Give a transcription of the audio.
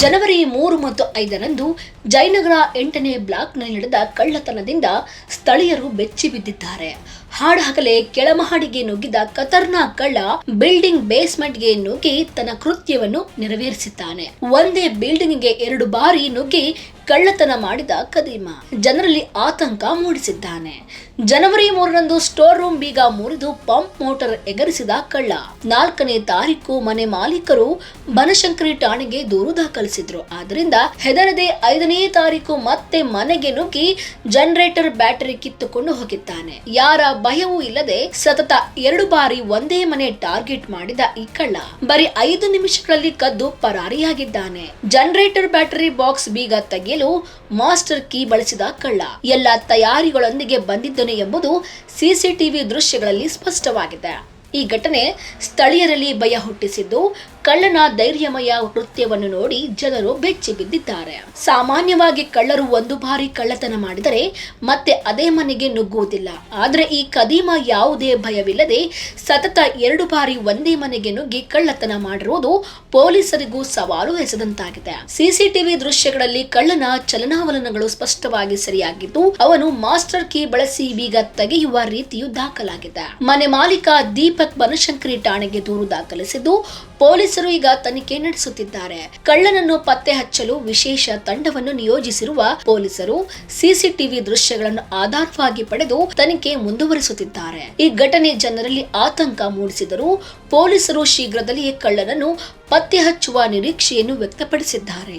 ಜನವರಿ ಮೂರು ಮತ್ತು ಐದರಂದು ಜಯನಗರ ಎಂಟನೇ ಬ್ಲಾಕ್ನಲ್ಲಿ ನಡೆದ ಕಳ್ಳತನದಿಂದ ಸ್ಥಳೀಯರು ಬೆಚ್ಚಿ ಬಿದ್ದಿದ್ದಾರೆ ಹಾಡಹಗಲೇ ಕೆಳಮಹಡಿಗೆ ನುಗ್ಗಿದ ಕತರ್ನಾ ಕಳ್ಳ ಬಿಲ್ಡಿಂಗ್ ಬೇಸ್ಮೆಂಟ್ಗೆ ನುಗ್ಗಿ ತನ್ನ ಕೃತ್ಯವನ್ನು ನೆರವೇರಿಸಿದ್ದಾನೆ. ಒಂದೇ ಬಿಲ್ಡಿಂಗ್ಗೆ ಎರಡು ಬಾರಿ ನುಗ್ಗಿ ಕಳ್ಳತನ ಮಾಡಿದ ಕದೀಮ. ಜನರಲ್ಲಿ ಆತಂಕ ಮೂಡಿಸಿದ್ದಾನೆ. ಜನವರಿ ಮೂರರಂದು ಸ್ಟೋರ್ ರೂಮ್ ಬೀಗ ಮುರಿದು ಪಂಪ್ ಮೋಟಾರ್ ಎಗರಿಸಿದ ಕಳ್ಳ. ನಾಲ್ಕನೇ ತಾರೀಕು ಮನೆ ಮಾಲೀಕರು ಬನಶಂಕರಿ ಠಾಣೆಗೆ ದೂರು ದಾಖಲಿಸಿದ್ರು. ಆದ್ರಿಂದ ಹೆದರದೆ ಐದನೇ ತಾರೀಕು ಮತ್ತೆ ಮನೆಗೆ ನುಗ್ಗಿ ಜನರೇಟರ್ ಬ್ಯಾಟರಿ ಕಿತ್ತುಕೊಂಡು ಹೋಗಿದ್ದಾನೆ. ಯಾರ ಭಯವೂ ಇಲ್ಲದೆ ಸತತ ಎರಡು ಬಾರಿ ಒಂದೇ ಮನೆ ಟಾರ್ಗೆಟ್ ಮಾಡಿದ ಈ ಕಳ್ಳ ಬರೀ ಐದು ನಿಮಿಷಗಳಲ್ಲಿ ಕದ್ದು ಪರಾರಿಯಾಗಿದ್ದಾನೆ. ಜನರೇಟರ್ ಬ್ಯಾಟರಿ ಬಾಕ್ಸ್ ಬೀಗ ತೆಗೆಯಲು ಮಾಸ್ಟರ್ ಕೀ ಬಳಸಿದ ಕಳ್ಳ. ಎಲ್ಲ ತಯಾರಿಗಳೊಂದಿಗೆ ಬಂದಿದ್ದನು ಎಂಬುದು ಸಿಸಿಟಿವಿ ದೃಶ್ಯಗಳಲ್ಲಿ ಸ್ಪಷ್ಟವಾಗಿದೆ. ಈ ಘಟನೆ ಸ್ಥಳೀಯರಲ್ಲಿ ಭಯ ಹುಟ್ಟಿಸಿದ್ದು ಕಳ್ಳನ ಧೈರ್ಯಮಯ ಕೃತ್ಯವನ್ನು ನೋಡಿ ಜನರು ಬೆಚ್ಚಿ ಬಿದ್ದಿದ್ದಾರೆ. ಸಾಮಾನ್ಯವಾಗಿ ಕಳ್ಳರು ಒಂದು ಬಾರಿ ಕಳ್ಳತನ ಮಾಡಿದರೆ ಮತ್ತೆ ಅದೇ ಮನೆಗೆ ನುಗ್ಗುವುದಿಲ್ಲ. ಆದರೆ ಈ ಕದೀಮ ಯಾವುದೇ ಭಯವಿಲ್ಲದೆ ಸತತ ಎರಡು ಬಾರಿ ಒಂದೇ ಮನೆಗೆ ನುಗ್ಗಿ ಕಳ್ಳತನ ಮಾಡಿರುವುದು ಪೊಲೀಸರಿಗೂ ಸವಾಲು ಎಸೆದಂತಾಗಿದೆ. ಸಿಸಿಟಿವಿ ದೃಶ್ಯಗಳಲ್ಲಿ ಕಳ್ಳನ ಚಲನಾವಲನಗಳು ಸ್ಪಷ್ಟವಾಗಿ ಸರಿಯಾಗಿದ್ದು, ಅವನು ಮಾಸ್ಟರ್ ಕೀ ಬಳಸಿ ಬೀಗ ತೆಗೆಯುವ ರೀತಿಯು ದಾಖಲಾಗಿದೆ. ಮನೆ ಮಾಲೀಕ ದೀಪಕ್ ಬನಶಂಕರಿ ಠಾಣೆಗೆ ದೂರು ದಾಖಲಿಸಿದ್ದು, ಪೊಲೀಸರು ಈಗ ತನಿಖೆ ನಡೆಸುತ್ತಿದ್ದಾರೆ. ಕಳ್ಳನನ್ನು ಪತ್ತೆ ಹಚ್ಚಲು ವಿಶೇಷ ತಂಡವನ್ನು ನಿಯೋಜಿಸಿರುವ ಪೊಲೀಸರು ಸಿಸಿಟಿವಿ ದೃಶ್ಯಗಳನ್ನು ಆಧಾರವಾಗಿ ಪಡೆದು ತನಿಖೆ ಮುಂದುವರಿಸುತ್ತಿದ್ದಾರೆ. ಈ ಘಟನೆ ಜನರಲ್ಲಿ ಆತಂಕ ಮೂಡಿಸಿದರೂ ಪೊಲೀಸರು ಶೀಘ್ರದಲ್ಲಿಯೇ ಕಳ್ಳನನ್ನು ಪತ್ತೆ ಹಚ್ಚುವ ನಿರೀಕ್ಷೆಯನ್ನು ವ್ಯಕ್ತಪಡಿಸಿದ್ದಾರೆ.